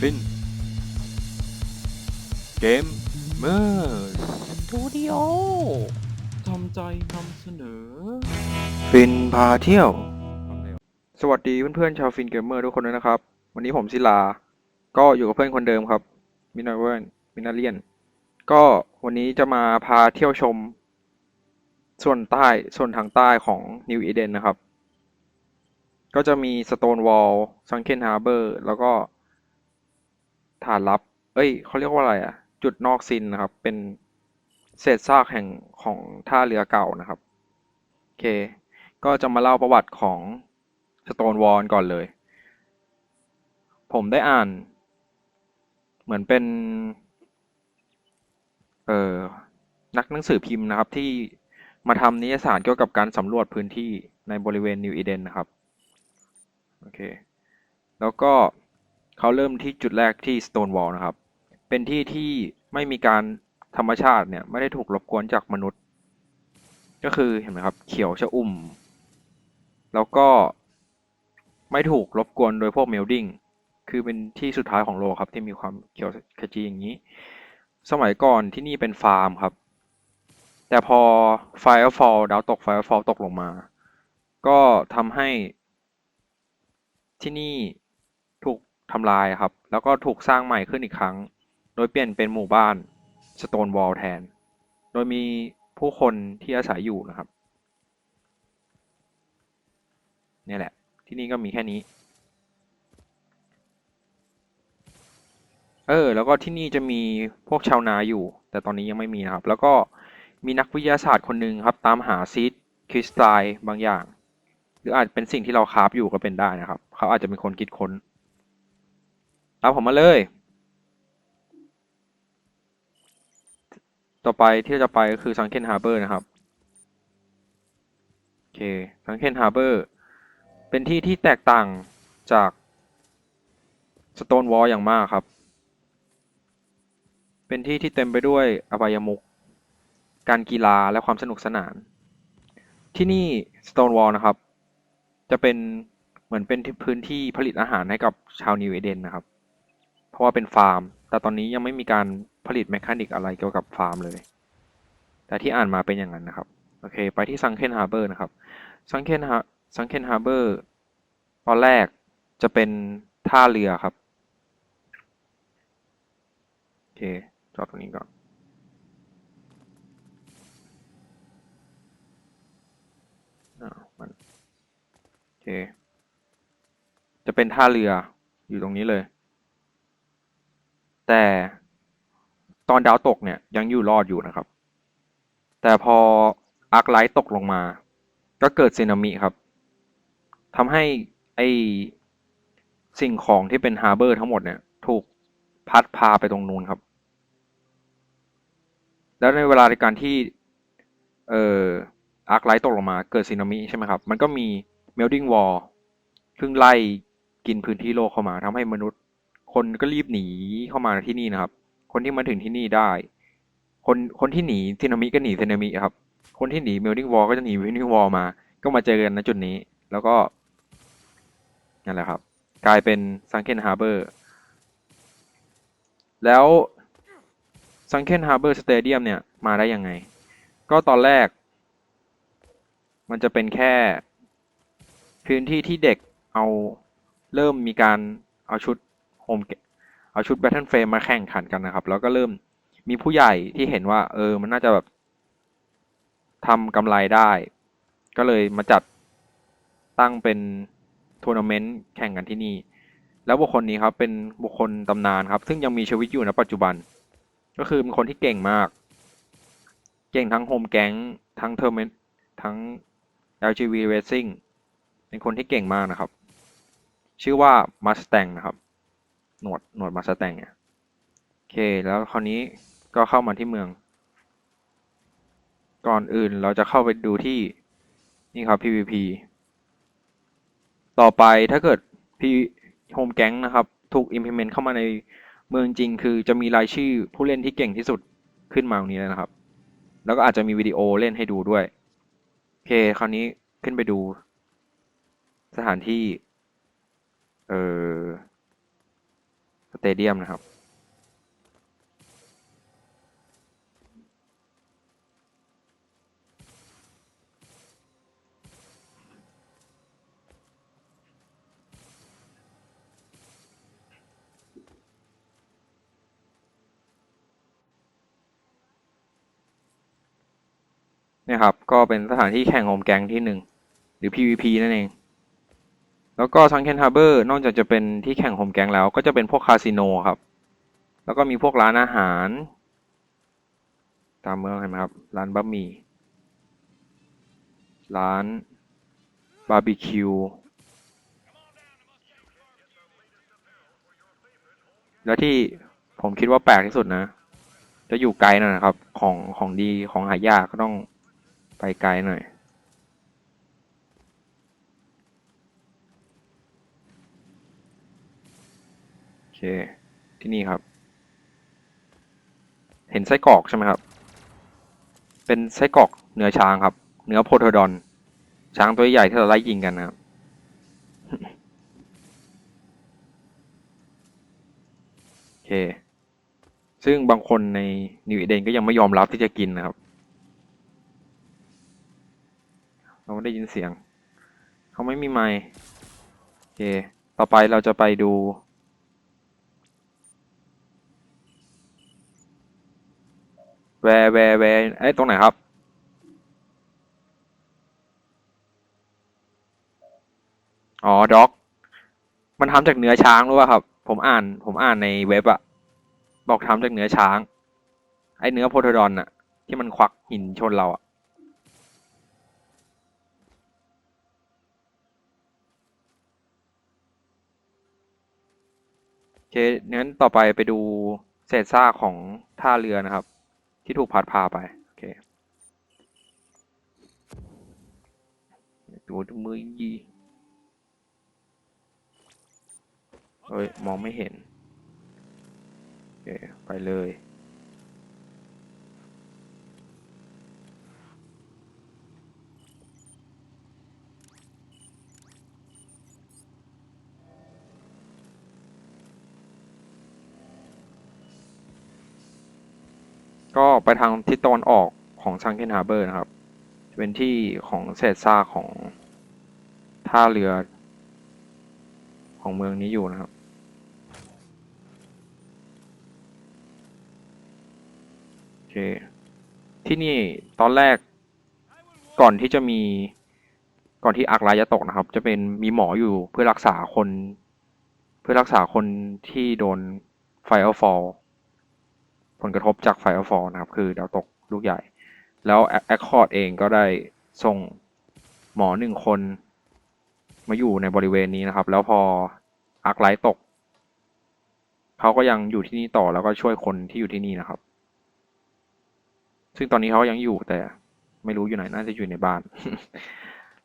ฟิน เกมเมอร์สตูดิโอทำใจนำเสนอ ฟินพาเที่ยว สวัสดีเพื่อนๆชาวฟินเกมเมอร์ทุกคนด้วยนะครับ วันนี้ผมศิลา ก็อยู่กับเพื่อนคนเดิมครับ มินาเวนมินาเลียน ก็วันนี้จะมาพาเที่ยวชม ส่วนใต้ส่วนทางใต้ของนิวอีเดนนะครับ ก็จะมีสโตนวอลซังเคนฮาร์เบอร์แล้วก็ ฐานลับ เอ้ยเขาเรียกว่าอะไรอะจุดนอกซินนะครับ เป็นเศษซากแห่งของท่าเรือเก่านะครับ โอเค ก็จะมาเล่าประวัติของสโตนวอลก่อนเลย ผมได้อ่าน เหมือนเป็น เอ่อ นักหนังสือพิมพ์นะครับ ที่มาทำนิยสารเกี่ยวกับการสำรวจพื้นที่ในบริเวณนิวอีเดนนะครับ โอเค แล้วก็ เขาเริ่มที่จุดแรกที่ Stonewall นะครับ เป็นที่ที่ไม่มีการธรรมชาติเนี่ยไม่ได้ถูกรบกวนจากมนุษย์ ก็คือเห็นไหมครับเขียวชะอุ่ม แล้วก็ไม่ถูกรบกวนโดยพวกเมลดิ้งคือเป็นที่สุดท้ายของโลกครับที่มีความเขียวขจีอย่างนี้ สมัยก่อนที่นี่เป็นฟาร์มครับ แต่พอ Firefall ดาวตก Firefall ตกลงมา ก็ทำให้ที่นี่ถูก ทำลายครับ แล้วก็ถูกสร้างใหม่ขึ้นอีกครั้ง โดยเปลี่ยนเป็นหมู่บ้าน Stonewall แทน โดยมีผู้คนที่อาศัยอยู่นะครับนี่แหละ ที่นี่ก็มีแค่นี้ เออ แล้วก็ที่นี่จะมีพวกชาวนาอยู่ แต่ตอนนี้ยังไม่มีนะครับ แล้วก็มีนักวิทยาศาสตร์คนหนึ่งครับ ตามหาซีดคริสตัลบางอย่าง หรืออาจเป็นสิ่งที่เราคาฟอยู่ก็เป็นได้นะครับ เขาอาจจะเป็นคนคิดค้น ตามผมมาเลย ต่อไปที่เราจะไปก็คือซังเคนฮาร์เบอร์นะครับ โอเคซังเคนฮาร์เบอร์เป็นที่ที่แตกต่างจากสโตนวอลอย่างมากครับ เป็นที่ที่เต็มไปด้วยอบายมุขการกีฬาและความสนุกสนาน ที่นี่ Stonewall นะครับ จะเป็นเหมือนเป็นพื้นที่ผลิตอาหารให้กับชาวนิวเอเดนนะครับ เพราะว่าเป็นฟาร์ม แต่ตอนนี้ยังไม่มีการผลิตแมคานิกอะไรเกี่ยวกับฟาร์มเลย แต่ที่อ่านมาเป็นอย่างนั้นนะครับ โอเค ไปที่ซังเคนฮาร์เบอร์นะครับ ซังเคนฮาซังเคนฮาร์เบอร์ตอนแรกจะเป็นท่าเรือครับ โอเค จอดตรงนี้ก่อนอ่ามันโอเค จะเป็นท่าเรืออยู่ตรงนี้เลย แต่ตอนดาวตกเนี่ยยังอยู่รอดอยู่นะครับ แต่พออาร์คไลท์ตกลงมา ก็เกิดสึนามิครับทำให้ไอสิ่งของที่เป็นฮาร์เบอร์ทั้งหมดเนี่ยถูกพัดพาไปตรงนู้นครับ แล้วในเวลาในการที่เอ่ออาร์คไลท์ตกลงมาเกิดสึนามิใช่ไหมครับ มันก็มี melting wall ซึ่งไล่กินพื้นที่โลกเข้ามาทำให้มนุษย์ คนก็รีบหนีเข้ามาที่นี่นะครับ คนที่มาถึงที่นี่ได้ คนคนที่หนีสึนามิก็หนีสึนามิครับ คนที่หนี melting wall ก็จะหนี melting wall มา ก็มาเจอกันณจุดนี้ แล้วก็นั่นแหละครับ กลายเป็นซังเคนฮาร์เบอร์แล้วซังเคนฮาร์เบอร์สเตเดียมเนี่ยมาได้ยังไง ก็ตอนแรก มันจะเป็นแค่ พื้นที่ที่เด็กเอาเริ่มมีการเอาชุด โฮมเอาชุดแบทเทิลเฟรมมาแข่งขันกันนะครับ แล้วก็เริ่มมีผู้ใหญ่ที่เห็นว่า เออ มันน่าจะแบบทำกำไรได้ ก็เลยมาจัดตั้งเป็นทัวร์นาเมนต์แข่งกันที่นี่ แล้วบุคคลนี้ครับเป็นบุคคลตำนานครับ ซึ่งยังมีชีวิตอยู่ในปัจจุบัน ก็คือเป็นคนที่เก่งมาก เก่งทั้งโฮมแก๊งทั้งเทอร์เมนทั้ง LGV Racing เป็นคนที่เก่งมากนะครับ ชื่อว่า Mustang นะครับ หนวดหนวด Mustang เนี่ยโอเค แล้วคราวนี้ก็เข้ามาที่เมือง ก่อนอื่นเราจะเข้าไปดูที่นี่ครับ PVP ต่อไปถ้าเกิด P Home Gang นะครับ ถูก implement เข้ามาในเมืองจริง คือจะมีรายชื่อผู้เล่นที่เก่งที่สุดขึ้นมาตรงนี้เลยนะครับ แล้วก็อาจจะมีวิดีโอเล่นให้ดูด้วย โอเค คราวนี้ขึ้นไปดู สถานที่ เอ่อ เตเดียมนะครับ เนี่ยครับ ก็เป็นสถานที่แข่งโฮมแกงที่หนึ่ง หรือ PVP นั่นเอง แล้วก็ซังเคนฮาร์เบอร์นอกจากจะเป็นที่แข่งโฮมแกงแล้วก็จะเป็นพวกคาสิโนครับ แล้วก็มีพวกร้านอาหาร ตามเมืองเห็นไหมครับ ร้านบะหมี่ร้านบาร์บีคิวแล้วที่ผมคิดว่าแปลกที่สุดนะ จะอยู่ไกลหน่อยนะครับ ของของดีของหายากก็ต้องไปไกลหน่อย โอเค ที่นี่ครับ เห็นไส้กรอกใช่ไหมครับ เป็นไส้กรอกเนื้อช้างครับ เนื้อโพโทดอน ช้างตัวใหญ่ที่เราไล่ยิงกันนะครับโอเค ซึ่งบางคนในนิวอีเดนก็ยังไม่ยอมรับที่จะกินนะครับ เราไม่ได้ยินเสียง เขาไม่มีไมค์โอเค ต่อไปเราจะไปดู แวร์แวร์แวร์เอ้ตรงไหนครับ อ๋อด็อก มันทำจากเนื้อช้างรู้ป่ะครับ ผมอ่าน ผมอ่านในเว็บอะบอกทำจากเนื้อช้าง ไอ้เนื้อโพทดอนอะที่มันควักหินชนเราอะโอเคงั้นต่อไปไปดูเศษซากของท่าเรือนะครับ ที่ถูกพัดพาไป โอเคดูมือยีเฮ้ย มองไม่เห็น โอเค ไปเลย ก็ไปทางทิศตะวันออกของซังเคนฮาร์เบอร์นะครับ เป็นที่ของเศษซากของท่าเรือของเมืองนี้อยู่นะครับ โอเค ที่นี่ตอนแรกก่อนที่จะมีก่อนที่อักรายจะตกนะครับ จะเป็นมีหมออยู่เพื่อรักษาคน เพื่อรักษาคนที่โดนไฟออฟอล ผลกระทบจากไฟออฟอลนะครับ คือดาวตกลูกใหญ่ แล้วแอคคอร์ดเองก็ได้ส่งหมอหนึ่งคน มาอยู่ในบริเวณนี้นะครับ แล้วพออาร์คไลท์ตก เขาก็ยังอยู่ที่นี่ต่อแล้วก็ช่วยคนที่อยู่ที่นี่นะครับ ซึ่งตอนนี้เขายังอยู่แต่ไม่รู้อยู่ไหนน่าจะอยู่ในบ้าน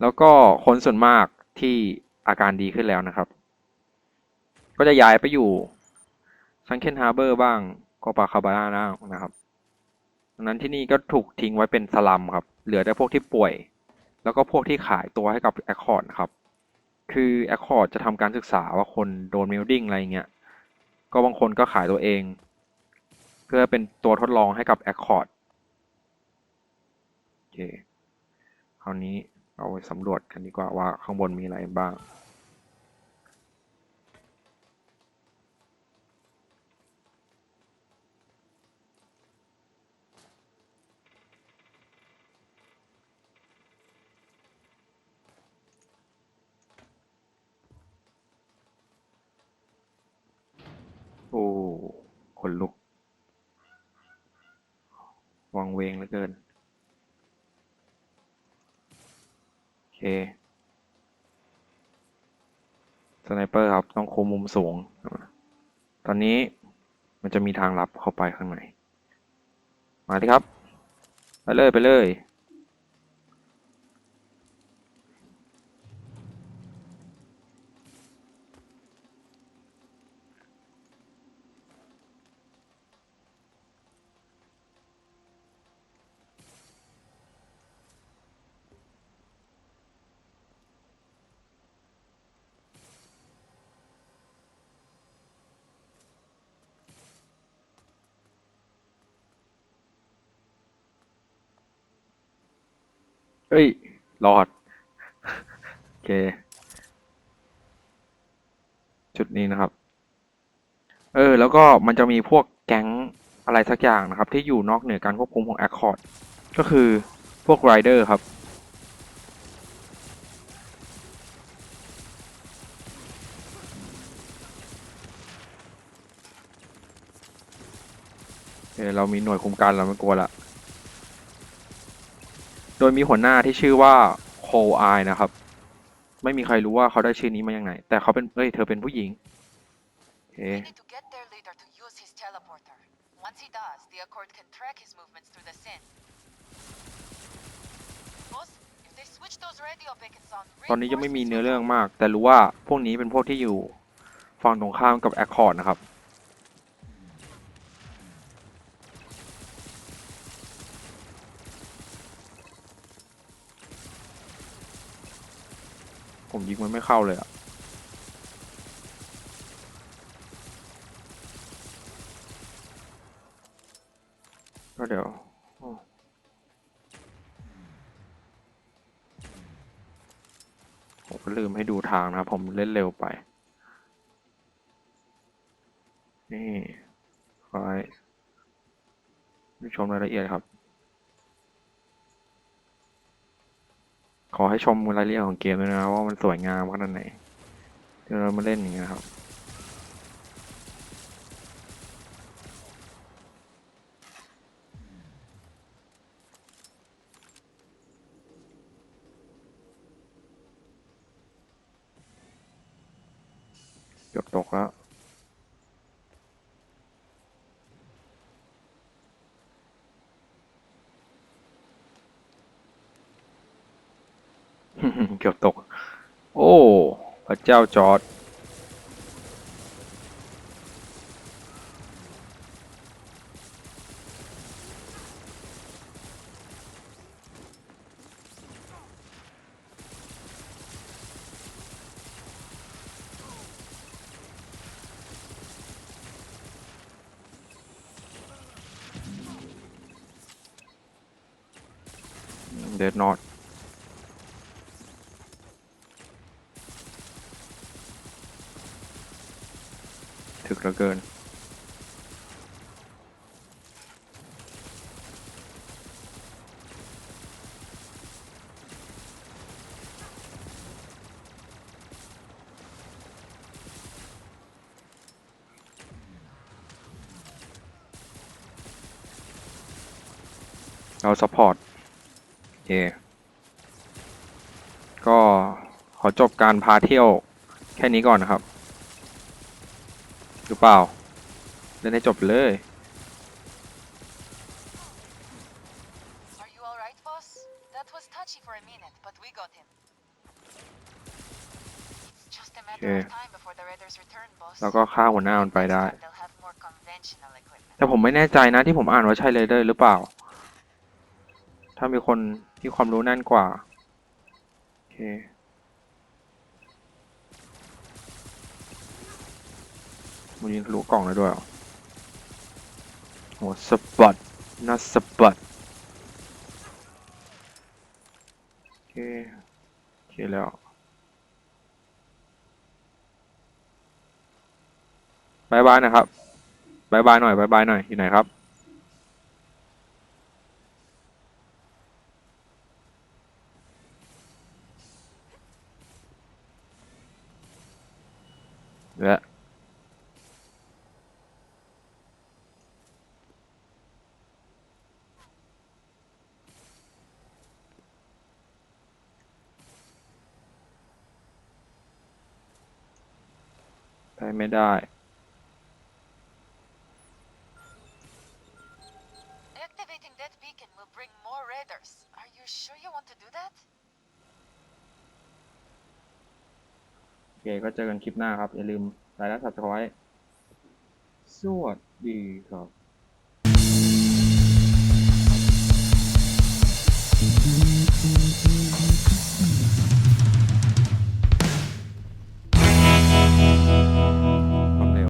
แล้วก็คนส่วนมากที่อาการดีขึ้นแล้วนะครับ ก็จะย้ายไปอยู่ซังเคนฮาร์เบอร์บ้าง โกปาคาบาร่าบ้างนะครับดังนั้นที่นี่ก็ถูกทิ้งไว้เป็นสลัมครับ เหลือแต่พวกที่ป่วย แล้วก็พวกที่ขายตัวให้กับแอคคอร์ดครับ คือแอคคอร์ดจะทำการศึกษาว่าคนโดนมิลดิ้งอะไรเงี้ย ก็บางคนก็ขายตัวเอง เพื่อเป็นตัวทดลองให้กับแอคคอร์ดโอเค คราวนี้เราไปสำรวจกันดีกว่าว่าข้างบนมีอะไรบ้าง โอ้ ขนลุก วังเวงเหลือเกิน โอเค สไนเปอร์ครับ ต้องคุมมุมสูง ตอนนี้มันจะมีทางลับเข้าไปข้างใน มาเลยครับ ไปเลย ไปเลย เอ้ยรอด โอเคจุดนี้นะครับ เออ แล้วก็มันจะมีพวกแก๊งอะไรสักอย่างนะครับ ที่อยู่นอกเหนือการควบคุมของ Accord ก็คือพวกไรเดอร์ครับเคเรามีหน่วยคุมการเราไม่กลัวละ โดยมีหัวหน้าที่ชื่อว่าโคไอนะครับ ไม่มีใครรู้ว่าเขาได้ชื่อนี้มาอย่างไงแต่เขาเป็นเอ้ยเธอเป็นผู้หญิงโอเ Once he does, the Accord can track his movements through the SIN. Boss, if they switch those radio beacons on, ตอนนี้ยังไม่มีเนื้อเรื่องมาก แต่รู้ว่าพวกนี้เป็นพวกที่อยู่ฝั่งตรงข้ามกับแอคคอร์ดนะครับ ผมยิงมันไม่เข้าเลยอะก็เดี๋ยวผมก็ลืมให้ดูทางนะผมเล่นเร็วไป นี่คอยดูชมรายละเอียดครับ ขอ ให้ชมรายละเอียดของเกมด้วยนะว่ามันสวยงามขนาดไหนที่เรามาเล่นอย่างเงี้ยครับเกือบตกแล้ว เกือบตก โอ้ พระเจ้าจอร์ด เหลือเกิน เราซัพพอร์ตโอก็ขอจบการพาเที่ยวแค่นี้ก่อนนะครับ หรือเปล่าเล่นให้จบเลย Are you alright, boss? That was touchy for a minute, but we got him. It's just a matter Okay. of time before the raiders return, boss. แล้วก็ฆ่าหัวหน้ามันไปได้ Next time they'll have more conventional equipment. แต่ผมไม่แน่ใจนะที่ผมอ่านว่าใช่เลยเดอร์หรือเปล่า ถ้ามีคนที่ความรู้แน่นกว่า โอเค มันยิงทะลุกล่องเลยด้วยเหรอโหสะบัดน่าสะบัดโอเคโอเคแล้วบายบายนะครับบายบายหน่อยบายบายหน่อยอยู่ไหนครับและ ไปไม่ได้ Activating that beacon will bring more raiders. Are you sure you want to do that? โอเคก็เจอกันคลิปหน้าครับ อย่าลืมไลค์และ subscribe สวัสดีครับ